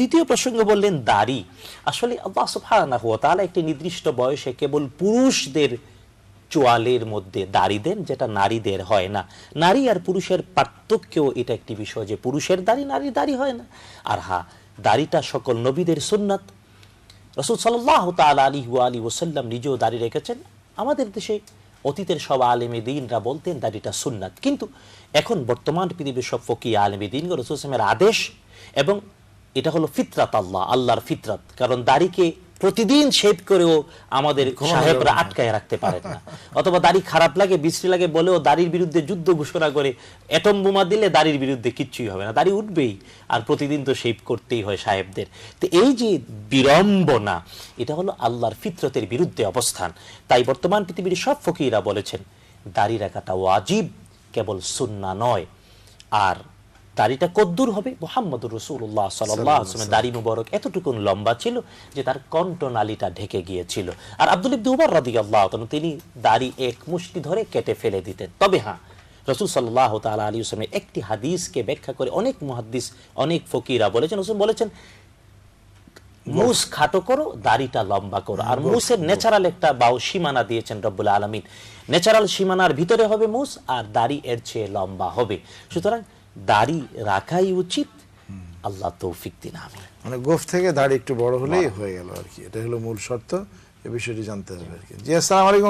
দ্বিতীয় প্রসঙ্গ বললেন দাড়ি। আসলে আল্লাহ সুবহানাহু ওয়া তাআলা একটি নির্দিষ্ট বয়সে কেবল পুরুষদের চোয়ালের মধ্যে দাড়ি দেন, যেটা নারীদের হয় না। নারী আর পুরুষের পার্থক্যও এটা একটি বিষয় যে পুরুষের দাড়ি নারীর দাড়ি হয় না। আর হা দাড়িটা সকল নবীদের সুন্নাত। রসুল সাল্লাহ তাল আলী আলী ওসাল্লাম নিজেও দাঁড়িয়ে রেখেছেন। আমাদের দেশে অতীতের সব আলেমে দিনরা বলতেন দাড়িটা সুন্নাত। কিন্তু এখন বর্তমান পৃথিবীর সব ফকি আলেমে দিন রসুল আদেশ এবং এটা হলো ফিতরাত আল্লাহ আল্লাহর ফিতরাত। কারণ দাড়িকে প্রতিদিন শেভ করেও আমাদের সাহেবরা আটকায় রাখতে পারেন না। অথবা দাড়ি খারাপ লাগে বিশ্রী লাগে বলেও দাড়ির বিরুদ্ধে যুদ্ধ ঘোষণা করে অ্যাটম বোমা দিলে দাড়ির বিরুদ্ধে কিচ্ছুই হবে না। দাড়ি উঠবেই আর প্রতিদিন তো শেভ করতেই হয় সাহেবদের। তো এই যে বিড়ম্বনা এটা হলো আল্লাহর ফিতরতের বিরুদ্ধে অবস্থান। তাই বর্তমান পৃথিবীর সব ফকিরা বলেছেন দাড়ি রাখাটা ওয়াজিব কেবল সুন্না নয়। আর দাড়িটা কদ্দুর হবে। মোহাম্মদুর রসুল্লাহ সাল্লামের দাড়ি মুবারক এতটুকুন লম্বা ছিল যে তার কণ্ঠনালীটা ঢেকে গিয়েছিল। আর আব্দুল ইবনে উমর রাদি আল্লাহ তিনি দাড়ি এক মুষ্টি ধরে কেটে ফেলে দিতেন। তবে হ্যাঁ রসুল সাল্লাহ তালা আলী হোসেনের একটি হাদিসকে ব্যাখ্যা করে অনেক মুহাদ্দিস অনেক ফকিরা বলেছেন রসুল বলেছেন মুস খাটো করো দাড়িটা লম্বা করো। আর মুসের ন্যাচারাল একটা বাউ সীমানা দিয়েছেন রব্বুল আলমিন। ন্যাচারাল সীমানার ভিতরে হবে মুস আর দাড়ি এর চেয়ে লম্বা হবে। সুতরাং দাড়ি রাখাই উচিত। আল্লাহ তৌফিক দিন আমি মানে গোফ থেকে দাড়ি একটু বড় হলেই হয়ে গেল আর কি। এটা হলো মূল শর্ত এ বিষয়টি জানতে হবে আর কি। জি আসসালামু আলাইকুম।